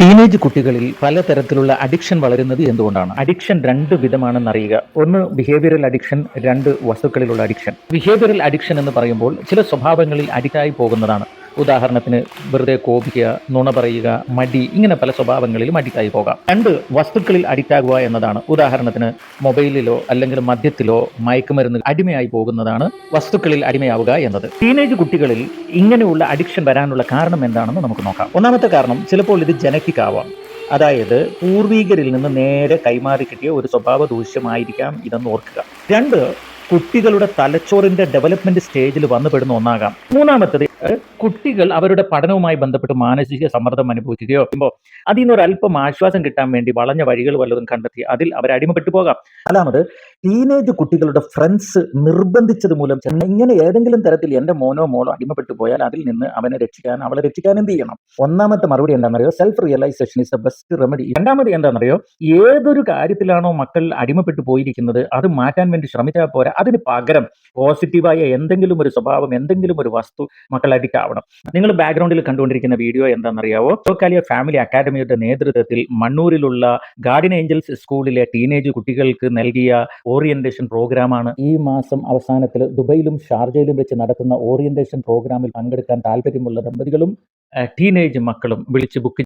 Teenage കുട്ടികളിൽ പലതരത്തിലുള്ള addiction വളരുന്നത് എന്തുകൊണ്ടാണ്? അഡിക്ഷൻ രണ്ട് വിധമാണെന്ന് അറിയുക. ഒന്ന് ബിഹേവിയറൽ അഡിക്ഷൻ രണ്ട് വസ്തുക്കളിലുള്ള അഡിക്ഷൻ ബിഹേവിയറൽ അഡിക്ഷൻ എന്ന് പറയുമ്പോൾ ചില സ്വഭാവങ്ങളിൽ അഡിക്റ്റായി പോകുന്നതാണ്. ഉദാഹരണത്തിന് വെറുതെ കോപിക്കുക നുണ പറയുക മടി ഇങ്ങനെ പല സ്വഭാവങ്ങളിലും അഡിക്റ്റായി പോകാം. രണ്ട് വസ്തുക്കളിൽ അഡിക്റ്റാകുക എന്നതാണ്. ഉദാഹരണത്തിന് മൊബൈലിലോ അല്ലെങ്കിൽ മദ്യത്തിലോ മയക്കുമരുന്ന് അടിമയായി പോകുന്നതാണ് വസ്തുക്കളിൽ അടിമയാവുക എന്നത്. ടീനേജ് കുട്ടികളിൽ ഇങ്ങനെയുള്ള അഡിക്ഷൻ വരാനുള്ള കാരണം എന്താണെന്ന് നമുക്ക് നോക്കാം. ഒന്നാമത്തെ കാരണം ചിലപ്പോൾ ഇത് ജനറ്റിക് ആവാം. അതായത് പൂർവീകരിൽ നിന്ന് നേരെ കൈമാറി കിട്ടിയ ഒരു സ്വഭാവ ദൂഷ്യമായിരിക്കാം ഇതെന്ന് ഓർക്കുക. രണ്ട് കുട്ടികളുടെ തലച്ചോറിന്റെ ഡെവലപ്മെന്റ് സ്റ്റേജിൽ വന്നുപെടുന്ന ഒന്നാകാം. മൂന്നാമത്തത് കുട്ടികൾ അവരുടെ പഠനവുമായി ബന്ധപ്പെട്ട് മാനസിക സമ്മർദ്ദം അനുഭവിക്കുകയോ ചെയ്യുമ്പോൾ അതിൽ നിന്ന് ഒരു അല്പം ആശ്വാസം കിട്ടാൻ വേണ്ടി വളഞ്ഞ വഴികൾ വല്ലതും കണ്ടെത്തി അതിൽ അവർ അടിമപ്പെട്ടു പോകാം. അല്ലാമത് ടീനേജ് കുട്ടികളുടെ ഫ്രണ്ട്സ് നിർബന്ധിച്ചത് മൂലം ഇങ്ങനെ ഏതെങ്കിലും തരത്തിൽ എന്റെ മോനോ മോളോ അടിമപ്പെട്ടു പോയാൽ അതിൽ നിന്ന് അവനെ രക്ഷിക്കാൻ അവളെ രക്ഷിക്കാൻ എന്ത് ചെയ്യണം? ഒന്നാമത്തെ മറുപടി എന്താണെന്നറിയോ? Self realisation is the best remedy രണ്ടാമത് എന്താണെന്നറിയോ? ഏതൊരു കാര്യത്തിലാണോ മക്കൾ അടിമപ്പെട്ടു പോയിരിക്കുന്നത് അത് മാറ്റാൻ വേണ്ടി ശ്രമിച്ചാൽ പോരാ. അതിന് പകരം പോസിറ്റീവായ എന്തെങ്കിലും ഒരു സ്വഭാവം എന്തെങ്കിലും ഒരു വസ്തു മക്കൾ അഡിക്റ്റ് ആവണം നിങ്ങൾ ബാക്ക്ഗ്രൗണ്ടിൽ കണ്ടുകൊണ്ടിരിക്കുന്ന വീഡിയോ എന്താണെന്നറിയാവോ? ലോക്കാലിയ ഫാമിലി അക്കാദമിയുടെ നേതൃത്വത്തിൽ മണ്ണൂരിലുള്ള ഗാർഡൻ ഏഞ്ചൽസ് സ്കൂളിലെ ടീനേജ് കുട്ടികൾക്ക് നൽകിയ ഓറിയന്റേഷൻ പ്രോഗ്രാമാണ് ഈ മാസം അവസാനത്തിൽ ദുബൈയിലും ഷാർജയിലും വെച്ച് നടത്തുന്ന ഓറിയന്റേഷൻ പ്രോഗ്രാമിൽ പങ്കെടുക്കാൻ താല്പര്യമുള്ള ദമ്പതികളും ടീനേജ് മക്കളും വിളിച്ച് ബുക്ക്